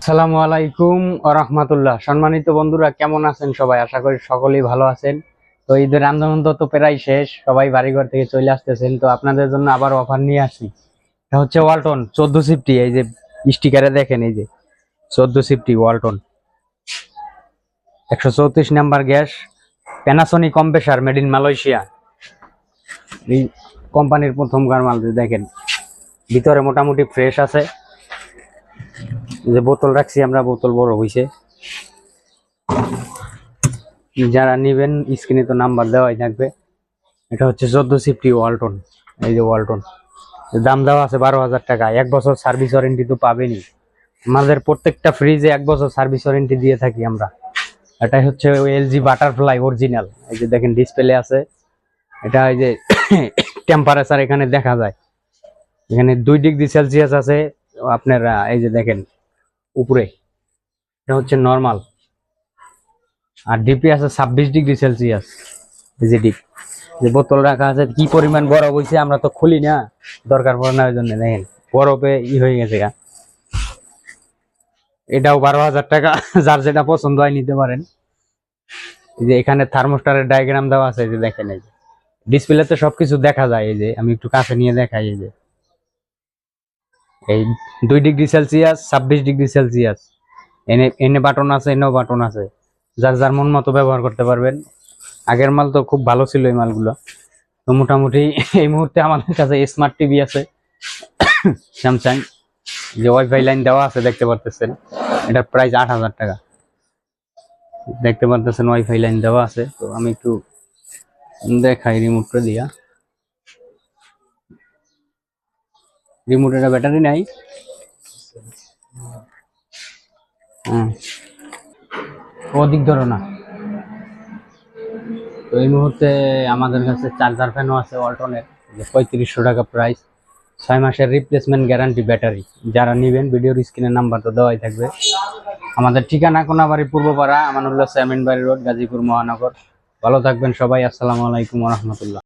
আসসালামু আলাইকুম রহমতুল্লাহ। সম্মানিত বন্ধুরা, কেমন আছেন সবাই? আশা করি সকলেই ভালো আছেন। তো ঈদের আন্দোলন তো প্রায় শেষ, সবাই বাড়িঘর থেকে চলে আসতেছেন, তো আপনাদের জন্য আবার অফার নিয়ে আসি। এটা হচ্ছে ওয়ালটন চোদ্দ সিফটি, এই যে স্টিকারে দেখেন, এই যে চোদ্দ সিফটি ওয়ালটন একশো চৌত্রিশ number gas Panasonic compressor made in Malaysia এই কোম্পানির প্রথম মাল, দেখেন। ভিতরে মোটামুটি ফ্রেশ আছে। যে বোতল রাখছি, আমরা বোতল বড় হইছে। যারা নিবেন, স্ক্রিনে তো নাম্বার দেওয়াই থাকবে। এটা হচ্ছে চোদ্দ সিফটি ওয়ালটন। এই যে ওয়ালটন। দাম দেওয়া আছে বারো হাজার টাকা। এক বছর সার্ভিস ওয়ারেন্টি তো পাবেনই। আমাদের প্রত্যেকটা ফ্রিজে এক বছর সার্ভিস ওয়ারেন্টি দিয়ে থাকি আমরা। এটাই হচ্ছে এলজি বাটারফ্লাই অরিজিনাল। এই যে দেখেন, ডিসপ্লে আছে। এটা এই যে টেম্পারেচার এখানে দেখা যায়। এখানে দুই ডিগ্রি সেলসিয়াস আছে। আপনার এই যে দেখেন উপরে। এটা হচ্ছে নর্মাল আর ডিপি আছে ছাব্বিশ ডিগ্রি সেলসিয়াস যে ডিপ যে বোতল রাখা আছে, কি পরিমাণ বরফ হয়েছে আমরা তো খুলি না, দরকার পড়ে না ওই জন্য দেখেন, বরফে ই হয়ে গেছে গা। এটাও বারো হাজার টাকা, যার যেটা পছন্দ হয় নিতে পারেন। যে এখানে থার্মোস্টারের ডায়াগ্রাম দেওয়া আছে যে দেখেন, এই যে। ডিসপ্লেতে সবকিছু দেখা যায়, এই যে, আমি একটু কাছে নিয়ে দেখাই, এই যে। এই দুই ডিগ্রি সেলসিয়াস, ছাব্বিশ ডিগ্রি সেলসিয়াস। এনে এনে বাটন আছে, এনেও বাটন আছে। যার যার মন মতো ব্যবহার করতে পারবেন। আগের মাল তো খুব ভালো ছিল এই মালগুলো। তো মোটামুটি এই মুহূর্তে আমাদের কাছে স্মার্ট টিভি আছে। স্যামসাং যে ওয়াইফাই লাইন দেওয়া আছে, দেখতে পারতেছেন। এটার প্রাইস আট হাজার টাকা। দেখতে পারতেছেন ওয়াইফাই লাইন দেওয়া আছে। তো আমি একটু দেখাই রিমোটটা দিয়া। রিমোটের ব্যাটারি নাই। হুম। অধিক ধরো না। তো এই মুহূর্তে আমাদের কাছে চার্জার ফ্যানও আছে অল্টনের যে পঁয়ত্রিশশো টাকা প্রাইস ছয় মাসের রিপ্লেসমেন্ট গ্যারান্টি ব্যাটারি যারা নেবেন ভিডিওর স্ক্রিনের নাম্বার তো দেওয়াই থাকবে। আমাদের ঠিকানা কোনাবাড়ি পূর্বপাড়া আমানুল্লাহ স্যামিন বাড়ি রোড গাজীপুর মহানগর। ভালো থাকবেন সবাই আসসালামু আলাইকুম রহমতুল্লাহ।